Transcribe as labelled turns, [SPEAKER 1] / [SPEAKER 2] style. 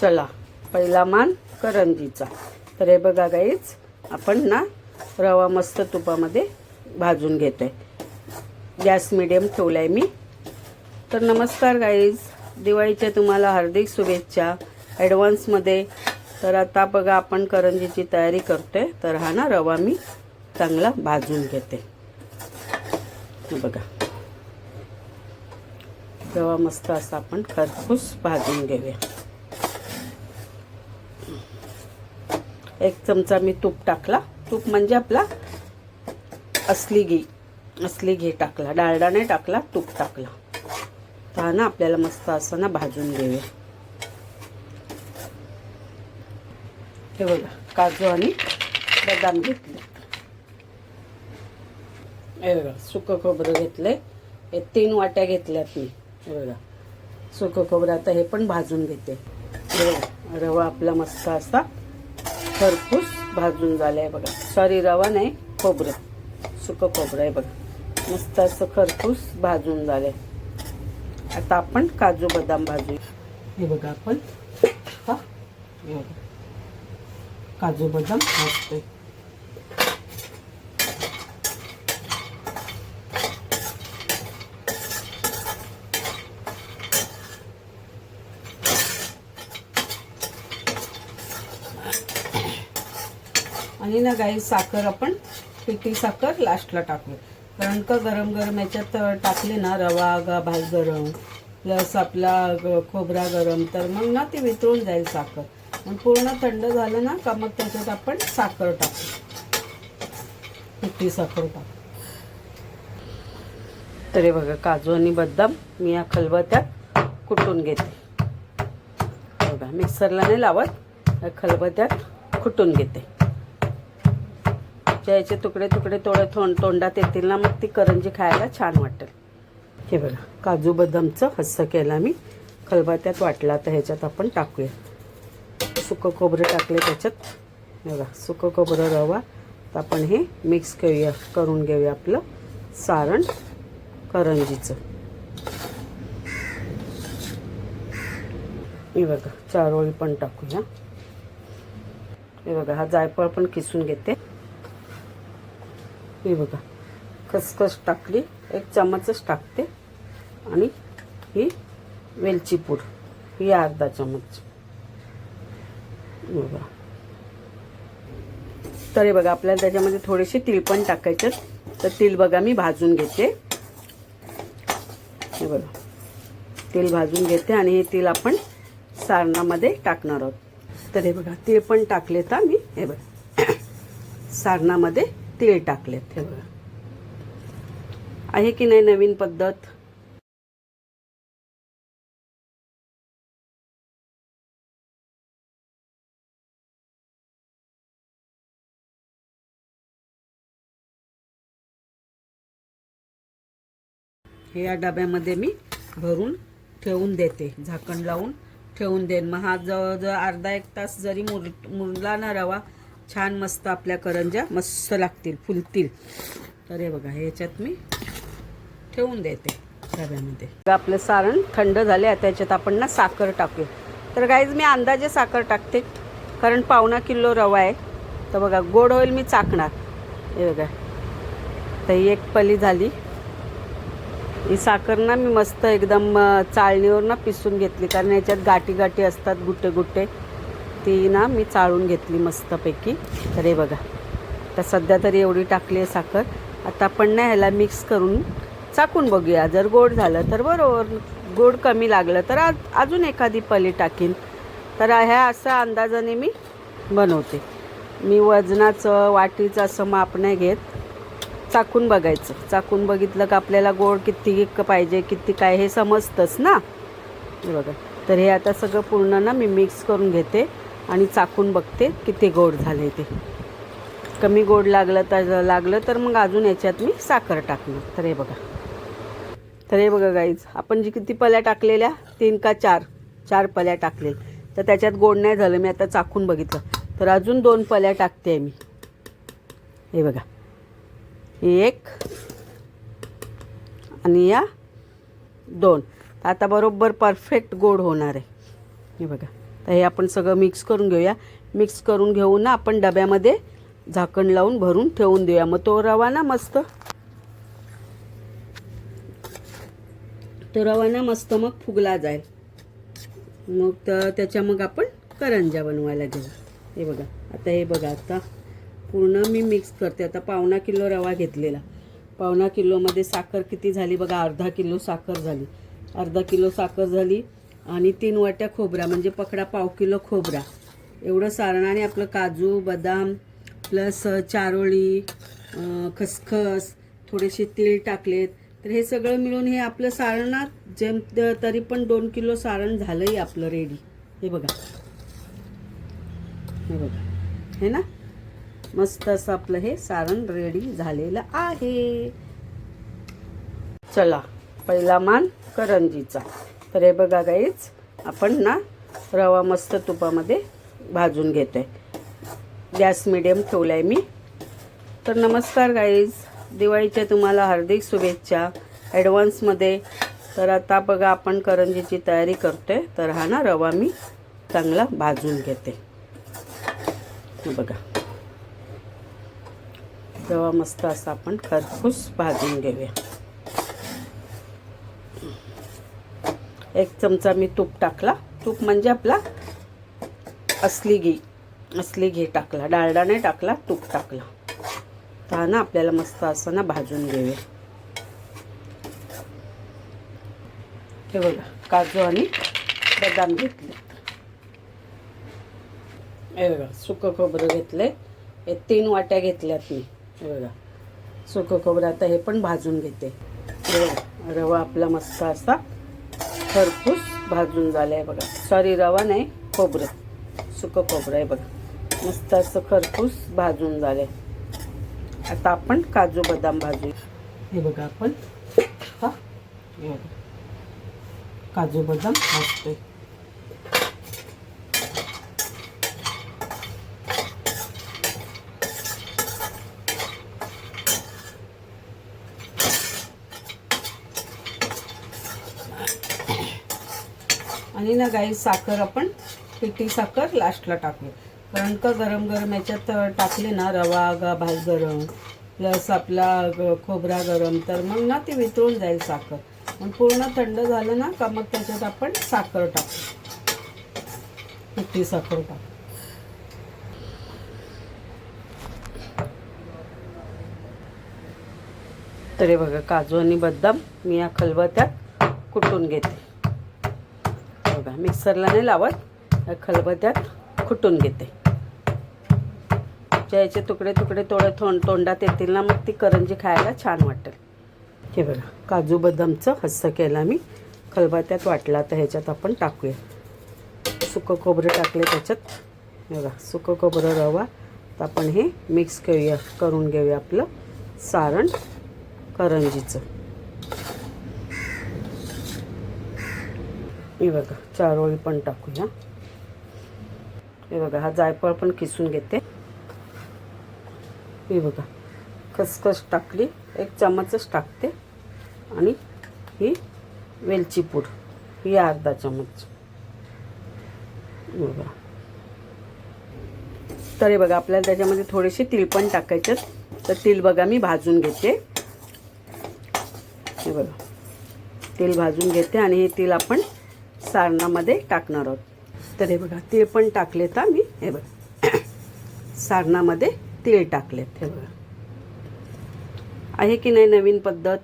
[SPEAKER 1] चला पहिला मान करंजीचा. तर हे बघा गाईच आपण ना रवा मस्त तुपामध्ये भाजून घेतोय. गॅस मिडियम आहे मी. तर नमस्कार गाईज दिवाळीच्या तुम्हाला हार्दिक शुभेच्छा. ॲडव्हान्समध्ये तर आता बघा आपण करंजीची तयारी करतोय. तर हा ना रवा मी चांगला भाजून घेते. बघा. रवा मस्त असा आपण खरपूस भाजून घेऊया. एक चमचा मी तूप टाकला. तूप म्हणजे आपला असली घी. असली घी टाकला. डाळडा नाही टाकला तूप टाकला. तर हा ना आपल्याला मस्त असं ना भाजून घेऊया. हे बघा काजू आणि बदाम घेतले. हे बघा सुकं खोबरं घेतलंय. हे तीन वाट्या घेतल्यात मी. हे बघा सुकं खोबरं आता हे पण भाजून घेते. हे बघा रवा आपला मस्त असा खरपूस भाजून झालाय बघा. सॉरी रवा नाही खोबरं. सुकं खोबरं आहे बघा. मस्त असं खरपूस भाजून झालंय. आता आपण काजू बदाम भाजू हे बघा आपण. हा काजू बदाम भाजतोय. आणि ना गाई साखर आपण पिठी साखर लास्टला टाकू कारण का गरम गरम याच्यात टाकले ना रवा गा भात गरम प्लस आपला ग- खोबरा गरम तर मग ना ते वितळून जाईल साखर. मग पूर्ण थंड झालं ना का मग त्याच्यात आपण साखर टाकू. पिठी साखर टाकू. तरी बघा काजू आणि बदाम मी या खलबत्यात कुटून घेते. बघा मिक्सरला नाही लावत खलबत्यात कुटून घेते. याचे तुकडे तुकडे थोडे थोंड तोंडात येतील ना मग ती करंजी खायला छान वाटेल. हे बघा काजू बदामचं हस्स केला मी खलबात्यात वाटला तर ह्याच्यात आपण टाकूया. सुकं खोबरं टाकले त्याच्यात. हे बघा सुकं खोबरं रवा. तर आपण हे मिक्स करूया करून घेऊया आपलं सारण करंजीचं. हे बघा चारोळी पण टाकूया. हे बघा हा जायफळ पण किसून घेते. हे बघा. खसखस टाकली एक चमचच टाकते. आणि ही वेलची पूड ही अर्धा चमच. बघा. तर हे बघा आपल्याला त्याच्यामध्ये थोडेसे तिळ पण टाकायचे तर तिल बघा मी भाजून घेते. हे बघा. तेल भाजून घेते आणि हे तेल आपण सारणामध्ये टाकणार आहोत. तर हे बघा तीळ पण टाकले तर मी. हे बघा. सारणामध्ये तीळ टाकलेत हे बघा. आहे की नाही नवीन पद्धत? हे या डब्यामध्ये मी भरून ठेवून देते. झाकण लावून ठेवून देईन. मग हा जवळजवळ अर्धा एक तास जरी मुर मुरला ना रवा छान मस्त आपल्या करंज्या मस्त लागतील फुलतील. तर हे बघा ह्याच्यात मी ठेवून देते डब्यामध्ये. आपलं सारण थंड झाले आता याच्यात आपण ना साखर टाकूया. तर गाईज मी अंदाजे साखर टाकते कारण पावणा किलो रवा आहे. तर बघा गोड होईल मी चाकणार. हे बघा तर ही एक पली झाली. ही साखर ना मी मस्त एकदम चाळणीवर ना पिसून घेतली कारण याच्यात गाठी गाठी असतात गुट्टे गुट्टे ती ना मी चाळून घेतली मस्तपैकी. तर हे बघा. तर सध्या तरी एवढी टाकली आहे साखर. आता आपण ना ह्याला मिक्स करून चाकून बघूया. जर गोड झालं तर बरोबर गोड कमी लागलं तर आज अजून एखादी पली टाकीन. तर ह्या असं अंदाजाने मी बनवते. मी वजनाचं वाटीचं असं माप नाही घेत. चाकून बघायचं. चाकून बघितलं का आपल्याला गोड किती पाहिजे किती काय हे समजतंच ना. हे बघा. तर हे आता सगळं पूर्ण ना मी मिक्स करून घेते. आणि चाकून बघते किती गोड झाले ते. कमी गोड लागलं तर लागलं तर मग अजून याच्यात मी साखर टाकणार. तर हे बघा. तर हे बघा गाईज आपण जी किती पल्या टाकलेल्या तीन का चार चार पल्या टाकले तर त्याच्यात गोड नाही झालं मी आता चाकून बघितलं. तर अजून दोन पल्या टाकते मी. हे बघा. एक आणि या दोन. आता बरोबर परफेक्ट गोड होणार आहे. हे बघा. तर हे आपण सगळं मिक्स करून घेऊया. मिक्स करून घेऊन ना आपण डब्यामध्ये झाकण लावून भरून ठेवून देऊया. मग तो रवा ना मस्त. तो रवा ना मस्त मग फुगला जाईल. मग तर त्याच्या मग आपण करंजा बनवायला घेऊ हे बघा. आता हे बघा आता पूर्ण मी मिक्स करते. आता पावणा किलो रवा घेतलेला. पावणा किलोमध्ये साखर किती झाली? बघा अर्धा किलो साखर झाली. अर्धा किलो साखर झाली. आणि तीन वाट्या खोबरा म्हणजे पकडा पाव किलो खोबरा. एवढं सारणाने आपलं काजू बदाम प्लस चारोळी खसखस थोडेसे तीळ टाकलेत. तर हे सगळं मिळून हे आपलं सारणात जेम तरी पण दोन किलो सारण झालंही आपलं रेडी हे बघा. हे बघा. हे ना? मस्त असं आपलं हे सारण रेडी झालेलं आहे. चला पहिला मान करंजीचा. तर हे बघा गाईच आपण ना रवा मस्त तुपामध्ये भाजून घेतोय. गॅस मिडियम ठेवला आहे मी. तर नमस्कार गाईज दिवाळीच्या तुम्हाला हार्दिक शुभेच्छा. ॲडव्हान्समध्ये तर आता बघा आपण करंजीची तयारी करतो आहे तर हा ना रवा मी चांगला भाजून घेते. बघा. रवा मस्त असा आपण खरपूस भाजून घेऊया. एक चमचा मी तूप टाकला. तूप म्हणजे आपला असली घी असली घी टाकला. डाळडा नाही टाकला तूप टाकला. तर ना आपल्याला मस्त असं ना भाजून घेऊया. हे बघा काजू आणि बदाम घेतले. हे बघा सुकं खोबरं घेतले हे तीन वाट्या घेतल्यात मी. हे बघा सुकं खोबरं आता हे पण भाजून घेते. रवा आपला मस्त असा खरपूस भाजून झालं आहे बघा. सॉरी रवा नाही खोबरं. सुकं खोबरं आहे बघा. मस्त असं खरपूस भाजून झालं आहे आता आपण काजू बदाम भाजू हे बघा आपण. हा काजू बदाम भाजतोय. आणि ना गाई साखर आपण पिठी साखर लास्टला टाकू. कारण का गरम गरम याच्यात टाकले ना रवा गा भात गरम प्लस आपला ग- खोबरा गरम तर मग ना ती वितळून जाईल साखर. मग पूर्ण थंड झालं ना का मग त्याच्यात आपण साखर टाकू. पिठी साखर टाकू. तरी बघा काजू आणि बदाम मी या खलबत्यात कुटून घेते. मिक्सरला नाही लावत खलबत्यात खुटून घेते. ज्याचे तुकडे तुकडे थोडे थोंड तोंडात येतील ना मग ती करंजी खायला छान वाटेल. हे बघा काजू बदामचं हस्स केला मी. खलबत्यात वाटला तर ह्याच्यात आपण टाकूया. सुकं खोबरं टाकले त्याच्यात. हे बघा सुकं खोबरं रवा. तर आपण हे मिक्स करूया करून घेऊया आपलं सारण करंजीचं. हे बघा चारोळी पण टाकूया. हे बघा हा जायफळ पण किसून घेते. हे बघा खसखस टाकली एक चमचच टाकते. आणि ही वेलची पूड ही अर्धा चमच. बघा. तर हे बघा आपल्याला त्याच्यामध्ये थोडेसे तीळ पण टाकायचे तर तीळ बघा मी भाजून घेते. हे बघा तेल भाजून घेते आणि हे तेल आपण सारणामध्ये टाकणार आहोत. तर हे बघा तीळ पण टाकलेत हा मी. हे बघा. सारणामध्ये तीळ टाकलेत हे बघा. आहे की नाही नवीन पद्धत?